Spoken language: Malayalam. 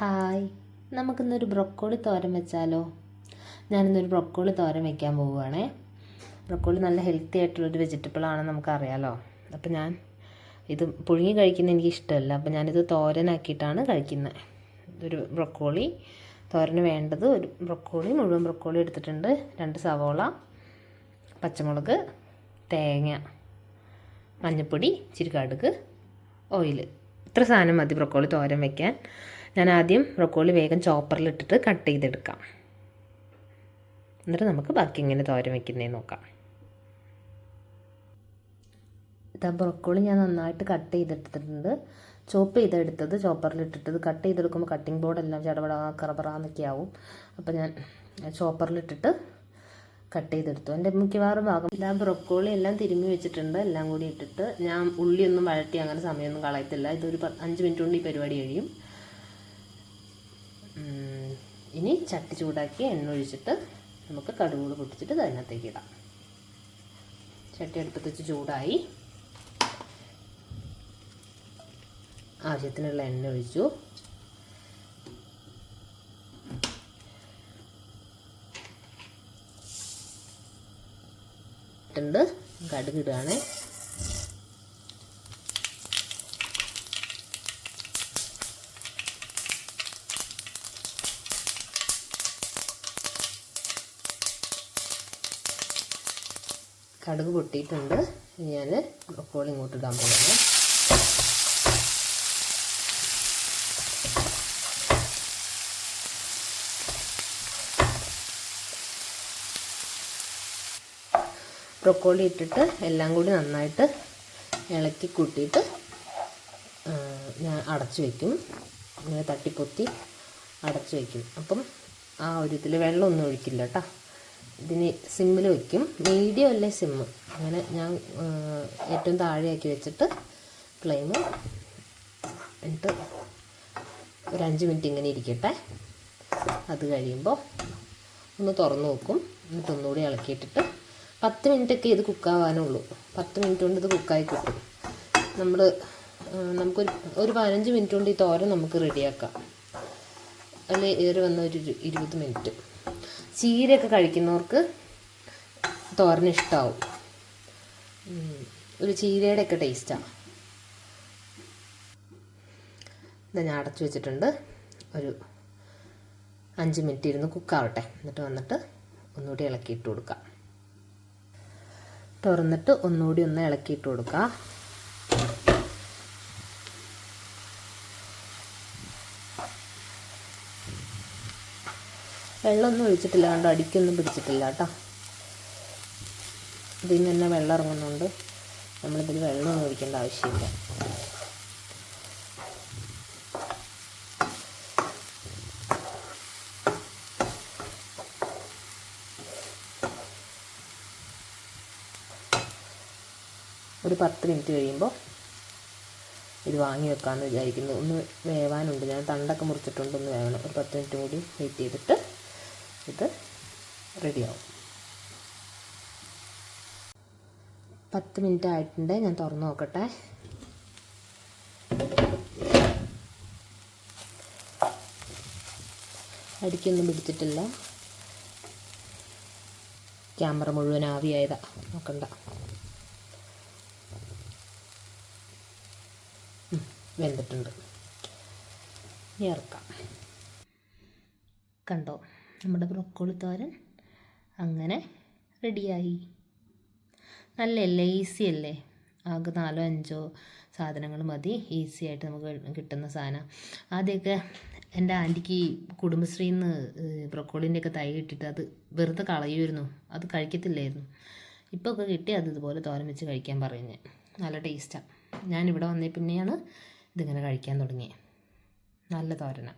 ഹായ്. നമുക്കിന്നൊരു ബ്രൊക്കോളി തോരൻ വെച്ചാലോ? ഞാനിന്നൊരു ബ്രൊക്കോളി തോരൻ വെക്കാൻ പോവുകയാണേ ബ്രൊക്കോളി നല്ല ഹെൽത്തി ആയിട്ടുള്ളൊരു വെജിറ്റബിൾ ആണെന്ന് നമുക്കറിയാലോ. അപ്പോൾ ഞാൻ ഇത് പുഴുങ്ങി കഴിക്കുന്ന എനിക്ക് ഇഷ്ടമല്ല അപ്പോൾ ഞാനിത് തോരനാക്കിയിട്ടാണ് കഴിക്കുന്നത്. ഇതൊരു ബ്രൊക്കോളി തോരന് വേണ്ടത്. ഒരു ബ്രൊക്കോളി മുഴുവൻ ബ്രൊക്കോളി എടുത്തിട്ടുണ്ട്. രണ്ട് സവോള പച്ചമുളക് തേങ്ങ മഞ്ഞൾപ്പൊടി ഇച്ചിരി കടുക് ഓയിൽ ഇത്ര സാധനം മതി ബ്രൊക്കോളി തോരൻ വെക്കാൻ. ഞാൻ ആദ്യം ബ്രൊക്കോളി വേഗം ചോപ്പറിലിട്ടിട്ട് കട്ട് ചെയ്തെടുക്കാം. എന്നിട്ട് നമുക്ക് ബാക്കി ഇങ്ങനെ തോരൻ വെക്കുന്നതെന്ന് നോക്കാം. ഇതാ ബ്രൊക്കോളി ഞാൻ നന്നായിട്ട് കട്ട് ചെയ്തെടുത്തിട്ടുണ്ട്. ചോപ്പ് ചെയ്തെടുത്തത് ചോപ്പറിലിട്ടിട്ടത് കട്ട് ചെയ്തെടുക്കുമ്പോൾ കട്ടിംഗ് ബോർഡെല്ലാം ചടപട കറപറാന്നൊക്കെ ആവും. അപ്പോൾ ഞാൻ ചോപ്പറിലിട്ടിട്ട് കട്ട് ചെയ്തെടുത്തു. എന്റെ മിക്കവാറും ഭാഗം എല്ലാ ബ്രൊക്കോളി എല്ലാം തിരുമ്മി വെച്ചിട്ടുണ്ട്. എല്ലാം കൂടി ഇട്ടിട്ട് ഞാൻ ഉള്ളിയൊന്നും വഴറ്റി അങ്ങനെ സമയമൊന്നും കളയത്തില്ല. ഇതൊരു അഞ്ച് മിനിറ്റ് കൊണ്ട് ഈ പരിപാടി കഴിയും. ഇനി ചട്ടി ചൂടാക്കി എണ്ണ ഒഴിച്ചിട്ട് നമുക്ക് കടുകുകൾ പൊട്ടിച്ചിട്ട് അതിനകത്തേക്ക് ഇടാം. ചട്ടി അടുപ്പത്ത് വെച്ച് ചൂടായി. ആവശ്യത്തിനുള്ള എണ്ണ ഒഴിച്ചു. ഇട്ടുണ്ട് കടുക് കടുക് പൊട്ടിയിട്ടുണ്ട്. ഞാൻ ബ്രൊക്കോളി ഇങ്ങോട്ട് ഇടാൻ പോകുന്നത് ബ്രൊക്കോളി ഇട്ടിട്ട് എല്ലാം കൂടി നന്നായിട്ട് ഇളക്കി കൂട്ടിയിട്ട് ഞാൻ അടച്ചു വയ്ക്കും ഇങ്ങനെ തട്ടിപ്പൊത്തി അടച്ചു വയ്ക്കും അപ്പം ആ ഒരു ഇതിൽ വെള്ളമൊന്നും ഒഴിക്കില്ല കേട്ടോ. ഇതിന് സിമ്മിൽ വയ്ക്കും മീഡിയം അല്ലേ സിമ്മ് അങ്ങനെ ഞാൻ ഏറ്റവും താഴെയാക്കി വെച്ചിട്ട് ഫ്ലെയിം എന്നിട്ട് ഒരു അഞ്ച് മിനിറ്റ് ഇങ്ങനെ ഇരിക്കട്ടെ. അത് കഴിയുമ്പോൾ ഒന്ന് തുറന്ന് നോക്കും. എന്നിട്ട് ഒന്നുകൂടി ഇളക്കിയിട്ടിട്ട് പത്ത് മിനിറ്റൊക്കെ ഇത് കുക്കാവാനുള്ളൂ. പത്ത് മിനിറ്റ് കൊണ്ട് ഇത് കുക്കായി കിട്ടും. നമ്മൾ നമുക്കൊരു ഒരു പതിനഞ്ച് മിനിറ്റ് കൊണ്ട് ഈ തോരൻ നമുക്ക് റെഡിയാക്കാം. അല്ലെങ്കിൽ ഏറി വന്ന ഒരു ഇരുപത് മിനിറ്റ്. ചീരയൊക്കെ കഴിക്കുന്നവർക്ക് തോരൻ ഇഷ്ടമാവും ഒരു ചീരയുടെ ഒക്കെ ടേസ്റ്റാണ് ഞാൻ അടച്ചു വെച്ചിട്ടുണ്ട്. ഒരു അഞ്ച് മിനിറ്റ് ഇരുന്ന് കുക്കാവട്ടെ എന്നിട്ട് വന്നിട്ട് ഒന്നുകൂടി ഇളക്കിയിട്ട് കൊടുക്കാം. തുറന്നിട്ട് ഒന്നുകൂടി ഒന്ന് ഇളക്കിയിട്ട് കൊടുക്കുക വെള്ളമൊന്നും ഒഴിച്ചിട്ടില്ല. കണ്ടോ? അടിക്കൊന്നും പിടിച്ചിട്ടില്ല കേട്ടോ. ഇതിൽ നിന്ന് തന്നെ വെള്ളം ഇറങ്ങുന്നുണ്ട്. നമ്മളിതിൽ വെള്ളമൊന്നും ഒഴിക്കേണ്ട ആവശ്യമില്ല. ഒരു പത്ത് മിനിറ്റ് കഴിയുമ്പോൾ ഇത് വാങ്ങി വെക്കാമെന്ന് വിചാരിക്കുന്നു. ഒന്ന് വേവാനുണ്ട്. ഞാൻ തണ്ടൊക്കെ മുറിച്ചിട്ടുണ്ട്. ഒന്ന് വേവണം. ഒരു പത്ത് മിനിറ്റ് കൂടി വെയിറ്റ് ചെയ്തിട്ട് ഇത് റെഡിയാവും. പത്ത് മിനിറ്റ് ആയിട്ടുണ്ട് ഞാൻ തുറന്നു നോക്കട്ടെ. അടിക്കൊന്നും പിടിച്ചിട്ടില്ല. ക്യാമറ മുഴുവൻ ആവിയായതാ. നോക്കണ്ട. വെന്തിട്ടുണ്ട്. ഇറക്കാം. കണ്ടോ? നമ്മുടെ ബ്രൊക്കോളി തോരൻ അങ്ങനെ റെഡിയായി. നല്ല? ഈസി അല്ലേ? ആകെ നാലോ അഞ്ചോ സാധനങ്ങൾ മതി. ഈസി ആയിട്ട് നമുക്ക് കിട്ടുന്ന സാധനം. ആദ്യമൊക്കെ എന്റെ ആന്റിക്ക് കുടുംബശ്രീയിൽ നിന്ന് ബ്രൊക്കോളിന്റെയൊക്കെ തൈ കിട്ടിയിട്ട് അത് വെറുതെ കളയുമായിരുന്നു. അത് കഴിക്കത്തില്ലായിരുന്നു. ഇപ്പോൾ ഒക്കെ കിട്ടി അത് ഇതുപോലെ തോരൻ വെച്ച് കഴിക്കാൻ പറയുന്നത് നല്ല ടേസ്റ്റാണ് ഞാനിവിടെ വന്നേ പിന്നെയാണ് ഇതിങ്ങനെ കഴിക്കാൻ തുടങ്ങിയത് നല്ല തോരന.